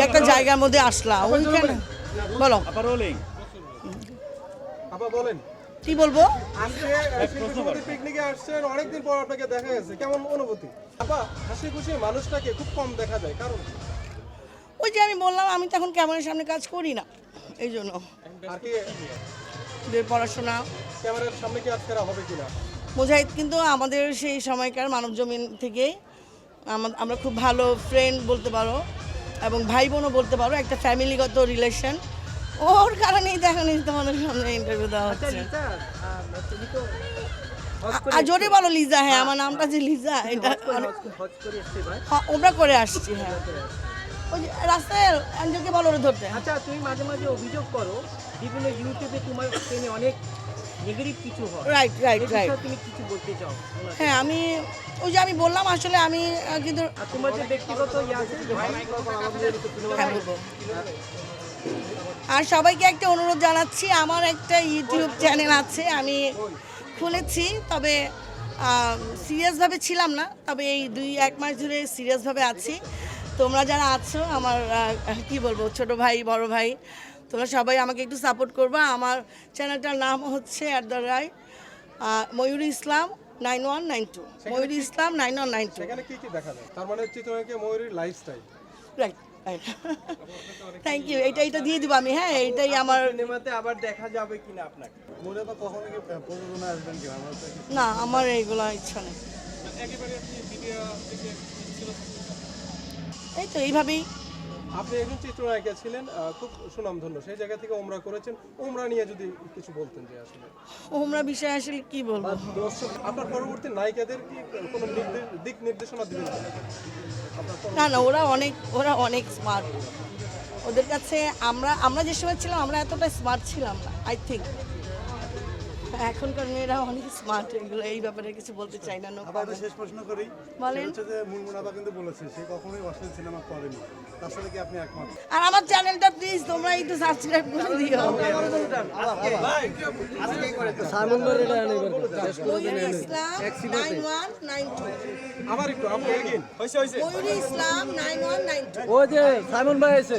একটা জায়গার মধ্যে আসলাম। ওইখানে। বলো। আবার রোলিং আপা বলেন। কি বলব? পিকনিকে আসছেন অনেকদিন পর আপনাকে দেখা গেছে কেমন অনুভূতি? আপা হাসি খুশি মানুষটাকে খুব কম দেখা যায় কারণ? ওই যে আমি বললাম আমি তো এখন ক্যামেরার সামনে কাজ করি না। এই জন্য। আর কি? যে পড়াশোনা। ক্যামেরার সামনে কি আজকে হবে কিনা? মুজাহিদ কিন্তু আমাদের সেই সময়কার মানব জমিন থেকে আমা- আমরা খুব ভালো ফ্রেন্ড বলতে পারো এবং ভাই বোনও বলতে পারো একটা ফ্যামিলিগত রিলেশন ওর কারণেই দেখা নেই তোমাদের সামনে ইন্টারভিউ দেওয়া হচ্ছে। আর জোরে বলো লিজা হ্যাঁ আমার নামটা যে লিজা এটা করে হ্যাঁ, ওমরা করে আসছি হ্যাঁ। ওই রাস্তায় অঞ্জলকে বলো ওরে ধরতে। আচ্ছা তুমি মাঝে মাঝে অভিযোগ করো বিভিন্ন ইউটিউবে তোমার অনেক নেগেটিভ কিছু হয়। রাইট রাইট রাইট তুমি কিছু বলতে চাও? হ্যাঁ আমি ওই যে আমি বললাম আসলে আমি কিন্তু আর তোমার যে ব্যক্তিগত ইয়ে হ্যাঁ বলব। আর সবাইকে একটা অনুরোধ জানাচ্ছি আমার একটা ইউটিউব চ্যানেল আছে আমি খুলেছি তবে সিরিয়াসভাবে ছিলাম না তবে এই দুই এক মাস ধরে সিরিয়াসভাবে আছি। তোমরা যারা আছো আমার কি বলব ছোট ভাই বড় ভাই তোমরা সবাই আমাকে একটু সাপোর্ট করবা। আমার চ্যানেলটার নাম হচ্ছে at the rate Mayuri Islam nine one nine two Mayuri Islam nine one nine two সেখানে কি কি দেখা যায় তার মানে চিত্রনায়কে ময়ূরীর lifestyle right right thank you এটা এটা দিয়ে দিব আমি হ্যাঁ এটাই আমার সিনেমাতে আবার দেখা যাবে কিনা আপনাকে? মনে তো কখনো কি প্রযোজনা আসবেন কি? আমরা না আমার এইগুলো ইচ্ছা নেই। এই তো এইভাবেই আপনি একজন চিত্রনায়িকা ছিলেন খুব সুনামধন্য। সেই জায়গা থেকে ওমরা করেছেন। ওমরা নিয়ে যদি কিছু বলতেন যে আসলে। ওমরা বিষয় আসলে কি বলব? দর্শক আপনার পরবর্তী নায়িকাদের কি কোনো দিক নির্দেশনা দিবেন? না না ওরা অনেক ওরা অনেক স্মার্ট ওদের কাছে আমরা আমরা যে সময় ছিলাম আমরা এতটা স্মার্ট ছিলাম না আই থিঙ্ক এখনকার মেয়েরা অনেক স্মার্ট এগুলো এই ব্যাপারে কিছু বলতে চাই না আবার শেষ প্রশ্ন করি। বলেন। হচ্ছে যে মুনমুনাবা কিন্তু বলেছে সে কখনোই অশ্লীল সিনেমা করেনি। তার সাথে কি আপনি একমত? আর আমার চ্যানেলটা প্লিজ তোমরা একটু সাবস্ক্রাইব করে দিও। ময়ূরী নাইন ওয়ান নাইন আবার একটু আপনি ময়ূরী ইসলাম নাইন টু। ও যে সাইমন ভাই আছে